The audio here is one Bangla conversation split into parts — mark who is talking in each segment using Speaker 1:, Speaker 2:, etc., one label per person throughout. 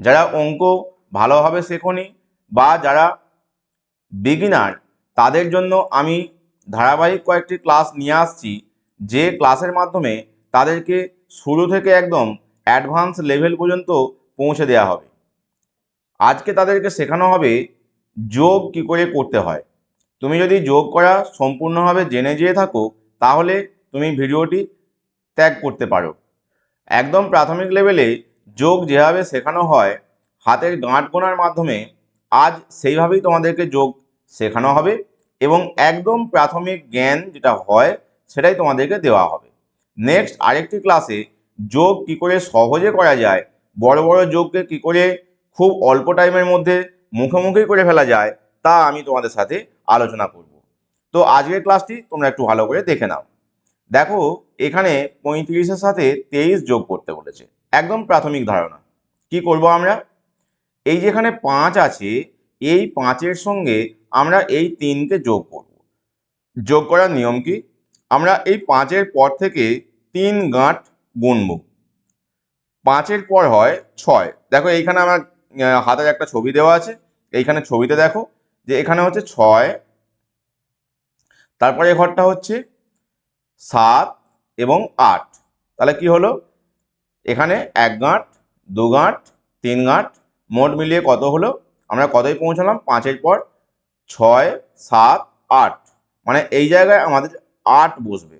Speaker 1: যারা অঙ্ক ভালোভাবে শেখনি বা যারা বিগিনার তাদের জন্য আমি ধারাবাহিক কয়েকটি ক্লাস নিয়ে আসছি। যে ক্লাসের মাধ্যমে তাদেরকে শুরু থেকে একদম অ্যাডভান্স লেভেল পর্যন্ত পৌঁছে দেওয়া হবে। আজকে তাদেরকে শেখানো হবে যোগ কী করে করতে হয়। তুমি যদি যোগ করা সম্পূর্ণভাবে জেনে যেয়ে থাকো, তাহলে তুমি ভিডিওটি ত্যাগ করতে পারো। একদম প্রাথমিক লেভেলে যোগ যেভাবে শেখানো হয়, হাতের গাঁট গোনার মাধ্যমে আজ সেইভাবেই তোমাদেরকে যোগ শেখানো হবে এবং একদম প্রাথমিক জ্ঞান যেটা হয় সেটাই তোমাদেরকে দেওয়া হবে। নেক্সট আরেকটি ক্লাসে যোগ কি করে সহজে করা যায়, বড় বড় যোগকে কি করে খুব অল্প টাইমের মধ্যে মুখোমুখি করে ফেলা যায়, তা আমি তোমাদের সাথে আলোচনা করব। তো আজকের ক্লাসটি তোমরা একটু ভালো করে দেখে নাও। দেখো, এখানে পঁয়ত্রিশের সাথে তেইশ যোগ করতে বলেছে। একদম প্রাথমিক ধারণা। কি করব আমরা? এই যেখানে পাঁচ আছে, এই পাঁচের সঙ্গে আমরা এই তিনকে যোগ করব। যোগ করার নিয়ম কি? আমরা এই পাঁচের পর থেকে তিন গাঁট গুনব। পাঁচের পর হয় ছয়। দেখো এইখানে আমার হাতের একটা ছবি দেওয়া আছে। এইখানে ছবিতে দেখো যে এখানে হচ্ছে ছয়, তারপরে ঘরটা হচ্ছে সাত এবং আট। তাহলে কি হলো? এখানে এক গাঁট, দু গাঁট, তিন গাঁট, মোট মিলিয়ে কত হলো? আমরা কতই পৌঁছালাম? পাঁচের পর ছয়, সাত, আট। মানে এই জায়গায় আমাদের আট বসবে।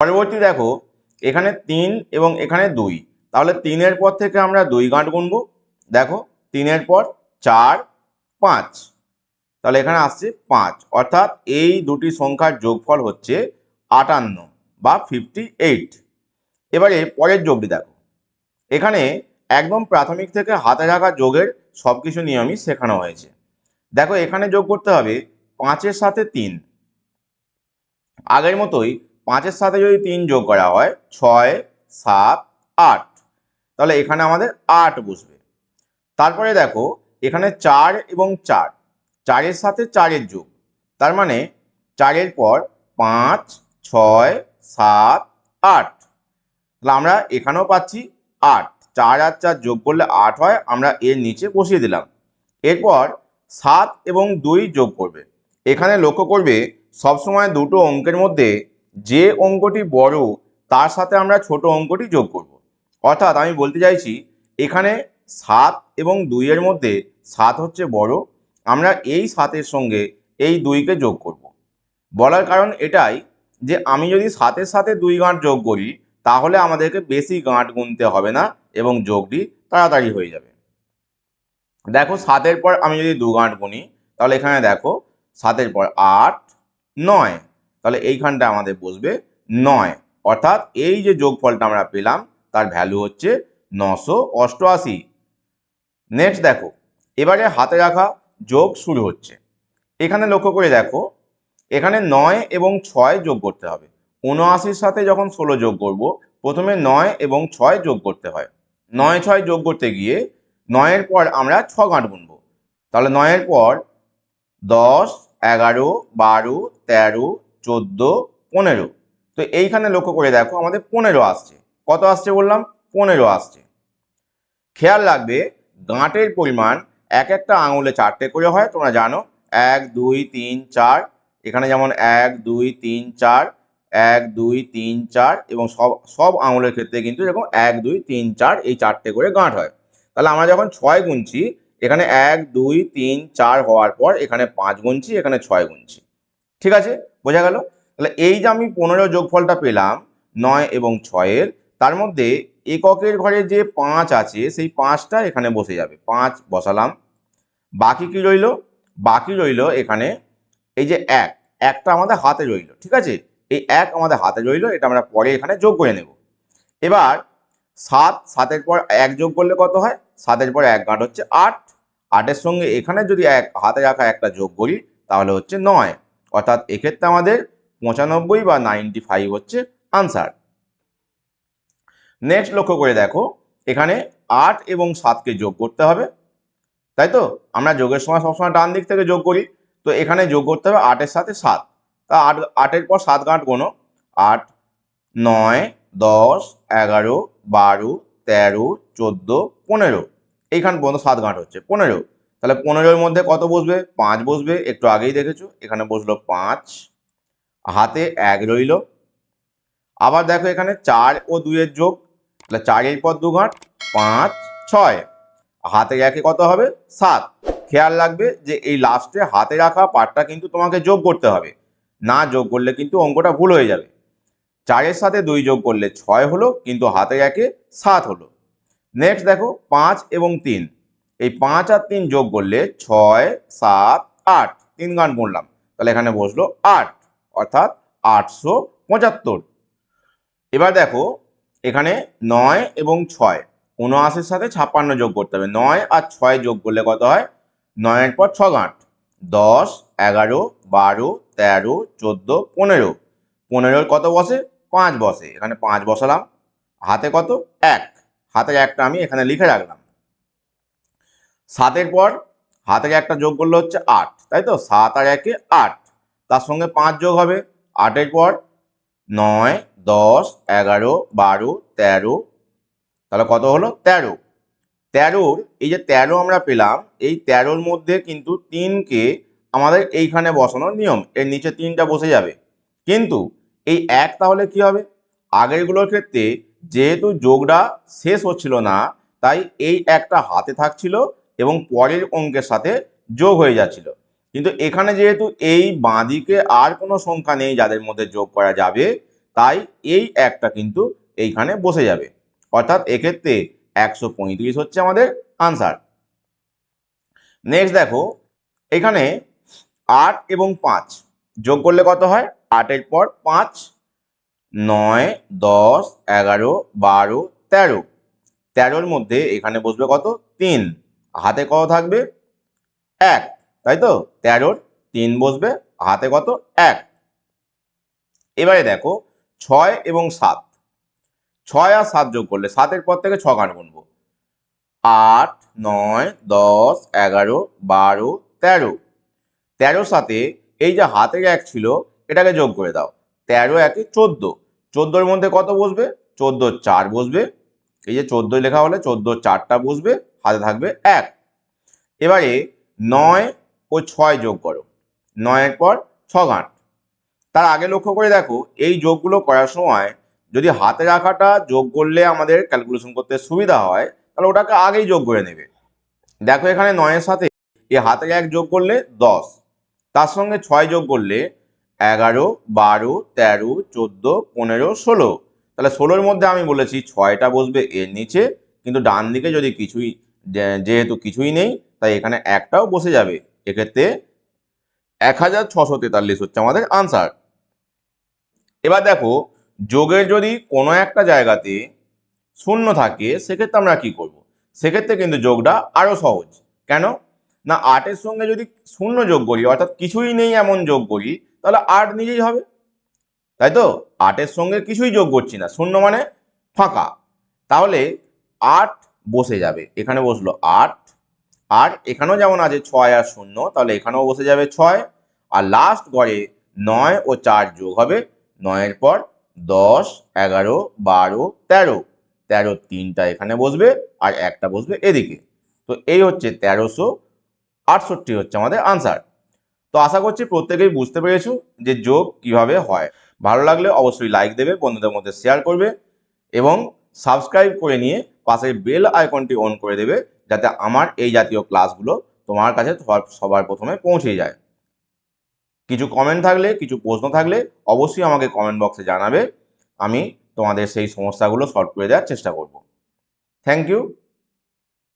Speaker 1: পরবর্তী দেখো, এখানে তিন এবং এখানে দুই। তাহলে তিনের পর থেকে আমরা দুই গাঁট গুনবো। দেখো, তিনের পর চার, পাঁচ। তাহলে এখানে আসছে পাঁচ। অর্থাৎ এই দুটি সংখ্যার যোগফল হচ্ছে আটান্ন বা ফিফটি এইট এবারে পরের যোগটি দেখো। এখানে একদম প্রাথমিক থেকে হাতে রাখা যোগের সব কিছু নিয়মই শেখানো হয়েছে। দেখো, এখানে যোগ করতে হবে পাঁচের সাথে তিন। আগের মতোই পাঁচের সাথে যদি তিন যোগ করা হয়, ছয়, সাত, আট, তাহলে এখানে আমাদের আট বসবে। তারপরে দেখো, এখানে চার এবং চার, চারের সাথে চারের যোগ, তার মানে চারের পর পাঁচ, ছয়, সাত, আট, তাহলে আমরা এখানেও পাচ্ছি আট। চার আর চার যোগ করলে আট হয়, আমরা এর নিচে বসিয়ে দিলাম। এরপর সাত এবং দুই যোগ করবে। এখানে লক্ষ্য করবে, সবসময় দুটো অঙ্কের মধ্যে যে অঙ্কটি বড়, তার সাথে আমরা ছোট অঙ্কটি যোগ করব। অর্থাৎ আমি বলতে চাইছি, এখানে সাত এবং দুইয়ের মধ্যে সাত হচ্ছে বড়, আমরা এই সাতের সঙ্গে এই দুইকে যোগ করব। বলার কারণ এটাই যে আমি যদি সাতের সাথে দুই গাঁট যোগ করি তাহলে আমাদেরকে বেশি গাঁট গুনতে হবে না এবং যোগটি তাড়াতাড়ি হয়ে যাবে। দেখো সাতের পর আমি যদি দু গাঁট গুনি, তাহলে এখানে দেখো সাতের পর আট, নয়। তাহলে এইখানটা আমাদের বসবে নয়। অর্থাৎ এই যে যোগফলটা আমরা পেলাম, তার ভ্যালু হচ্ছে নশো অষ্টআশি। নেক্সট দেখো, এবারে হাতে রাখা যোগ শুরু হচ্ছে। এখানে লক্ষ্য করে দেখো, এখানে নয় এবং ছয় যোগ করতে হবে। উনআশির সাথে যখন ষোলো যোগ করব, প্রথমে নয় এবং ছয় যোগ করতে হয়। নয়, ছয় যোগ করতে গিয়ে নয়ের পর আমরা ছ গাঁট গুনবো। তাহলে নয়ের পর দশ, এগারো, বারো, তেরো, চোদ্দ, পনেরো। তো এইখানে লক্ষ্য করে দেখো আমাদের পনেরো আসছে। কত আসছে বললাম? পনেরো আসছে। খেয়াল রাখবে, গাঁটের পরিমাণ এক একটা আঙুলে চারটে করে হয়, তোমরা জানো। এক, দুই, তিন, চার। এখানে যেমন এক, দুই, তিন, চার এক, দুই, তিন, চার এবং সব সব আঙুলের ক্ষেত্রে কিন্তু এরকম এক, দুই, তিন, চার এই চারটে করে গাঁট হয়। তাহলে আমরা যখন ছয় গুনছি, এখানে এক, দুই, তিন, চার হওয়ার পর এখানে পাঁচ গুনছি, এখানে ছয় গুনছি। ঠিক আছে? বোঝা গেল? তাহলে এই যে আমি পনেরো যোগফলটা পেলাম নয় এবং ছয়ের, তার মধ্যে এককের ঘরে যে পাঁচ আছে, সেই পাঁচটা এখানে বসে যাবে। পাঁচ বসালাম। বাকি কি রইল? বাকি রইল এখানে এই যে এক। একটা আমাদের হাতে রইল। ঠিক আছে? এই এক আমাদের হাতে রইল, এটা আমরা পরে এখানে যোগ করে নেব। এবার সাত, সাতের পর এক যোগ করলে কত হয়? সাতের পর এক গাঁট হচ্ছে আট। আটের সঙ্গে এখানে যদি এক, হাতে রাখা একটা যোগ করি, তাহলে হচ্ছে নয়। অর্থাৎ এক্ষেত্রে আমাদের পঁচানব্বই বা নাইনটি ফাইভ হচ্ছে আনসার। নেক্সট লক্ষ্য করে দেখো, এখানে আট এবং সাতকে যোগ করতে হবে। তাই তো? আমরা যোগের সময় সবসময় ডান দিক থেকে যোগ করি। তো এখানে যোগ করতে হবে আটের সাথে সাত। আট, আটের পর সাত গাঁট গোনো। আট, নয়, দশ, এগারো, বারো, তেরো, চোদ্দ, পনেরো। এইখান পর্যন্ত সাত গাঁট হচ্ছে, পনেরো। তাহলে পনেরোর মধ্যে কত বসবে? পাঁচ বসবে, একটু আগেই দেখেছ। এখানে বসল পাঁচ, হাতে এক রইল। আবার দেখো এখানে চার ও দুইয়ের যোগ। তাহলে চারের পর দু গাঁট, পাঁচ, ছয়। হাতে একে কত হবে? সাত। খেয়াল রাখবে যে এই লাস্টে হাতে রাখা পার্টটা কিন্তু তোমাকে যোগ করতে হবে। না যোগ করলে কিন্তু অঙ্কটা ভুল হয়ে যাবে। চারের সাথে দুই যোগ করলে ছয় হলো, কিন্তু হাতে একে সাত হলো। নেক্সট দেখো, পাঁচ এবং তিন। এই পাঁচ আর তিন যোগ করলে ছয়, সাত, আট, তিন গান বললাম তাহলে এখানে বসল আট, অর্থাৎ আটশো পঁচাত্তর। এবার দেখো, এখানে নয় এবং ছয়, উনআশির সাথে ছাপ্পান্ন যোগ করতে হবে। নয় আর ছয় যোগ করলে কত হয়? নয়ের পর ছ গাঁট দশ, এগারো, বারো তেরো, চোদ্দ, পনেরো। পনেরোর কত বসে? পাঁচ বসে। এখানে পাঁচ বসালাম। হাতে কত? এক। হাতের একটা আমি এখানে লিখে রাখলাম। সাতের পর হাতের একটা যোগ করলে হচ্ছে আট। তাই তো? সাত আর একে আট। তার সঙ্গে পাঁচ যোগ হবে। আটের পর নয়, দশ, এগারো, বারো, তেরো। তাহলে কত হলো? তেরো। তেরোর এই যে তেরো আমরা পেলাম, এই তেরোর মধ্যে কিন্তু তিনকে আমাদের এইখানে বসানোর নিয়ম, এর নিচে তিনটা বসে যাবে। কিন্তু এই এক তাহলে কি হবে? আগেরগুলোর ক্ষেত্রে যেহেতু যোগটা শেষ হচ্ছিল না, তাই এই একটা হাতে থাকছিল এবং পরের অঙ্কের সাথে যোগ হয়ে যাচ্ছিল। কিন্তু এখানে যেহেতু এই বাঁদিকে আর কোনো সংখ্যা নেই যাদের মধ্যে যোগ করা যাবে, তাই এই একটা কিন্তু এইখানে বসে যাবে। অর্থাৎ এক্ষেত্রে একশো পঁয়ত্রিশ হচ্ছে আমাদের আনসার নেক্সট দেখো, এখানে আট এবং পাঁচ। যোগ করলে কত হয়? আটের পর পাঁচ, নয়, দশ, এগারো, বারো, তেরো। তেরোর মধ্যে এখানে বসবে কত? তিন। হাতে কত থাকবে? এক। তাই তো? তেরোর তিন বসবে, হাতে কত? এক। এবারে দেখো, ছয় এবং সাত। ছয় আর সাত যোগ করলে সাতের পর থেকে ছ গান গুনবো। আট, নয়, দশ, এগারো, বারো, তেরো। তেরোর সাথে এই যে হাতের এক ছিল, এটাকে যোগ করে দাও। তেরো একে চোদ্দ। চোদ্দোর মধ্যে কত বসবে? চোদ্দ চার বসবে। এই যে চোদ্দোই লেখা হলে চোদ্দ চারটা বসবে, হাতে থাকবে এক। এবারে নয় ও ছয় যোগ করো। নয়ের পর ছ গাঁট তার আগে লক্ষ্য করে দেখো, এই যোগগুলো করার সময় যদি হাতে রাখাটা যোগ করলে আমাদের ক্যালকুলেশন করতে সুবিধা হয়, তাহলে ওটাকে আগেই যোগ করে নেবে। দেখো এখানে নয়ের সাথে এই হাতে এক যোগ করলে দশ। তার সঙ্গে ছয় যোগ করলে এগারো, বারো, তেরো, চোদ্দ, পনেরো, ষোলো। তাহলে ষোলোর মধ্যে আমি বলেছি ছয়টা বসবে এর নিচে, কিন্তু ডান দিকে যদি কিছুই যেহেতু কিছুই নেই, তাই এখানে একটাও বসে যাবে। এক্ষেত্রে এক হাজার ছশো তেতাল্লিশ হচ্ছে আমাদের আনসার এবার দেখো, যোগের যদি কোনো একটা জায়গাতে শূন্য থাকে, সেক্ষেত্রে আমরা কি করব? সেক্ষেত্রে কিন্তু যোগটা আরও সহজ। কেন? না আটের সঙ্গে যদি শূন্য যোগ করি, অর্থাৎ কিছুই নেই এমন যোগ করি, তাহলে আট নিজেই হবে। তাই তো? আটের সঙ্গে কিছুই যোগ করছি না, শূন্য মানে ফাঁকা। তাহলে আট বসে যাবে, এখানে বসল আট আর এখানেও যেমন আছে ছয় আর শূন্য, তাহলে এখানেও বসে যাবে ছয়, আর লাস্ট গড়ে নয় ও চার যোগ হবে, নয়ের পর দশ, এগারো, বারো, তেরো। তেরো তিনটা এখানে বসবে, আর একটা বসবে এদিকে। তো এই হচ্ছে তেরোশো আটষট্টি হচ্ছে আমাদের আনসার তো আশা করছি প্রত্যেকেই বুঝতে পেরেছ যে যোগ কীভাবে হয়। ভালো লাগলে অবশ্যই লাইক দেবে, বন্ধুদের মধ্যে শেয়ার করবে এবং সাবস্ক্রাইব করে নিয়ে পাশে বেল আইকনটি অন করে দেবে যাতে আমার এই জাতীয় ক্লাসগুলো তোমার কাছে সবার- প্রথমে পৌঁছে যায়। কিছু কমেন্ট থাকলে, কিছু প্রশ্ন থাকলে অবশ্যই আমাকে কমেন্ট বক্সে জানাবে। আমি তোমাদের সেই সমস্যাগুলো সলভ করে দেওয়ার চেষ্টা করব। Thank you